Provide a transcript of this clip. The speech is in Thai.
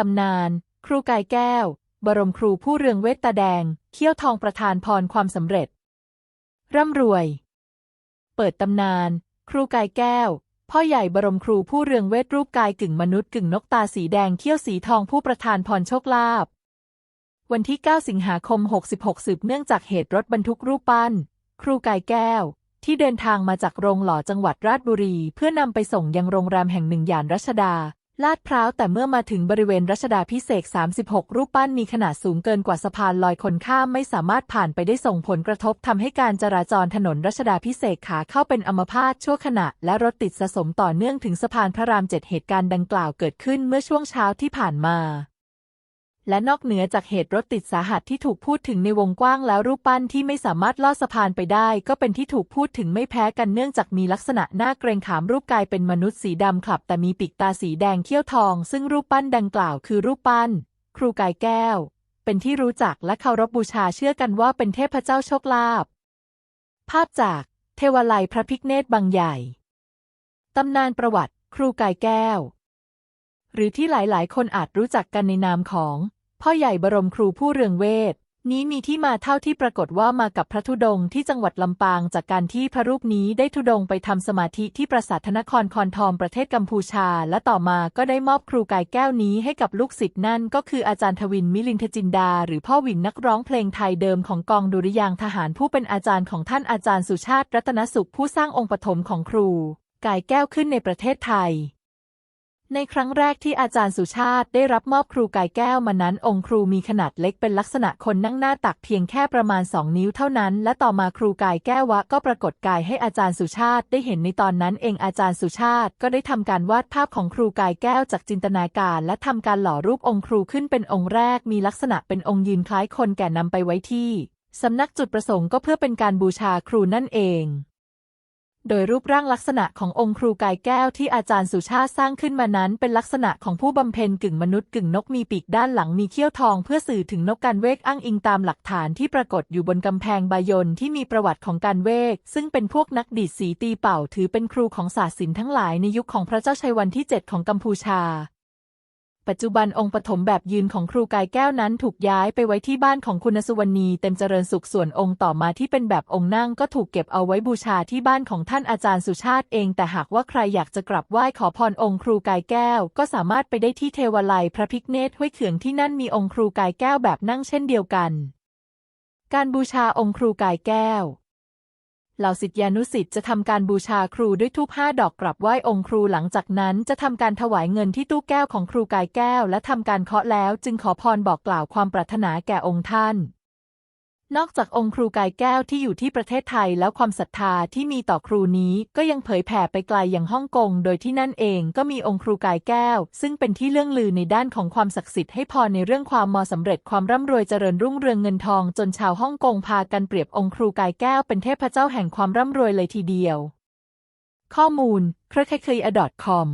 ตำนาน ครูกายแก้ว บรมครูผู้เรืองเวทตาแดง เขี้ยวทองประธานพรความสำเร็จ ร่ำรวย เปิดตำนาน ครูกายแก้ว พ่อใหญ่บรมครูผู้เรืองเวทรูปกายกึ่งมนุษย์กึ่งนกตาสีแดงเขี้ยวสีทองผู้ประธานพรโชคลาภวันที่ 9 สิงหาคม 66 สืบเนื่องจากเหตุรถบรรทุกรูปปั้น ครูกายแก้ว ที่เดินทางมาจากโรงหล่อจังหวัดราชบุรี เพื่อนำไปส่งยังโรงแรมแห่งหนึ่งย่านรัชดา ลาดพร้าวแต่เมื่อมาถึงบริเวณรัชดาพิเศษก36 รูปปั้นมีขนาดสูงเกินกว่าสะพานลอยคนข้ามไม่สามารถผ่านไปได้ส่งผลกระทบทำให้การจราจรถนนรัชดาพิเศษกขาเข้าเป็นอัมพาตชั่วขณะ และรถติดสะสมต่อเนื่องถึงสะพานพระรามเจ็ดเหตุการณ์ดังกล่าวเกิดขึ้นเมื่อช่วงเช้าที่ผ่านมา และนอกเหนือจากเหตุรถติดสาหัสที่ถูกพูดถึงในวงกว้างแล้วรูปปั้นที่ไม่สามารถลอดสะพานไปได้ ก็เป็นที่ถูกพูดถึงไม่แพ้กันเนื่องจากมีลักษณะหน้าเกรงขามรูปกายเป็นมนุษย์สีดำคลับ แต่มีปีกตาสีแดงเขี้ยวทอง ซึ่งรูปปั้นดังกล่าวคือรูปปั้น ครูกายแก้ว เป็นที่รู้จักและเคารพบูชาเชื่อกันว่าเป็นเทพเจ้าโชคลาภภาพจากเทวาลัยพระพิฆเนศบางใหญ่ตำนานประวัติ ครูกายแก้ว หรือที่หลายๆ คนอาจรู้จักกันในนามของ พ่อใหญ่บรมครูผู้เรืองเวทนี้มีที่มาเท่าที่ปรากฏว่ามากับพระธุดงที่จังหวัดลำปางจากการที่พระรูปนี้ได้ธุดงไปทำสมาธิที่ปราสาทนครคอนทองประเทศกัมพูชา และต่อมาก็ได้มอบครูกายแก้วนี้ให้กับลูกศิษย์นั่นก็คืออาจารย์ทวินมิลินทจินดา หรือพ่อวินนักร้องเพลงไทยเดิมของกองดุริยางทหารผู้เป็นอาจารย์ของท่านอาจารย์สุชาติรัตนสุขผู้สร้างองค์ปฐมของครู กายแก้วขึ้นในประเทศไทย ในครั้งแรกที่อาจารย์สุชาติได้รับมอบครูกายแก้วมานั้น องค์ครูมีขนาดเล็กเป็นลักษณะคนนั่งหน้าตักเพียงแค่ประมาณ2นิ้วเท่านั้น และต่อมาครูกายแก้ววะก็ปรากฏกายให้อาจารย์สุชาติได้เห็นในตอนนั้นเองอาจารย์สุชาติก็ได้ทำการวาดภาพของครูกายแก้วจากจินตนาการ และทำการหล่อรูปองค์ครูขึ้นเป็นองค์แรก มีลักษณะเป็นองค์ยืนคล้ายคนแก่นำไปไว้ที่สำนักจุดประสงค์ก็เพื่อเป็นการบูชาครูนั่นเอง โดยรูปร่างลักษณะขององค์ครูกายแก้วที่อาจารย์สุชาติสร้างขึ้นมานั้น เป็นลักษณะของผู้บำเพ็ญกึ่งมนุษย์กึ่งนกมีปีกด้านหลังมีเขี้ยวทองเพื่อสื่อถึงนกการเวกอ้างอิงตามหลักฐานที่ปรากฏอยู่บนกำแพงบายนที่มีประวัติของการเวก ซึ่งเป็นพวกนักดีดสีตีเป่าถือเป็นครูของศาสตร์ศิลป์ทั้งหลายในยุคของพระเจ้าชัยวันที่ 7 ของกัมพูชา ปัจจุบันองค์ปฐมแบบยืนของครูกายแก้วนั้นถูกย้ายไปไว้ที่บ้านของคุณสุวรรณีเต็มเจริญสุขส่วนองค์ต่อมาที่เป็นแบบองค์นั่งก็ถูกเก็บเอาไว้บูชาที่บ้านของท่านอาจารย์สุชาติเอง แต่หากว่าใครอยากจะกราบไหว้ขอพรองค์ครูกายแก้ว ก็สามารถไปได้ที่เทวาลัยพระพิฆเนศห้วยเขืองที่นั่นมีองค์ครูกายแก้วแบบนั่งเช่นเดียวกัน การบูชาองค์ครูกายแก้ว เหล่าศิษยานุศิษย์จะทำการบูชาครูด้วยทูปห้าดอกกราบไหว้องค์ครูหลังจากนั้นจะทำการถวายเงินที่ตู้แก้วของครูกายแก้ว และทำการเคาะแล้วจึงขอพรบอกกล่าวความปรารถนาแก่องค์ท่าน นอกจากองค์ครูกายแก้วที่อยู่ที่ประเทศไทยแล้วความศรัทธาที่มีต่อครูนี้ก็ยังเผยแผ่ไปไกลอย่างฮ่องกง โดยที่นั่นเองก็มีองค์ครูกายแก้ว ซึ่งเป็นที่เรื่องลือในด้านของความศักดิ์สิทธิ์ให้พรในเรื่องความมอสำเร็จความร่ำรวยเจริญรุ่งเรืองเงินทองจนชาวฮ่องกงพากันเปรียบองค์ครูกายแก้วเป็นเทพเจ้าแห่งความร่ำรวยเลยทีเดียว ข้อมูลเครือข่าย .com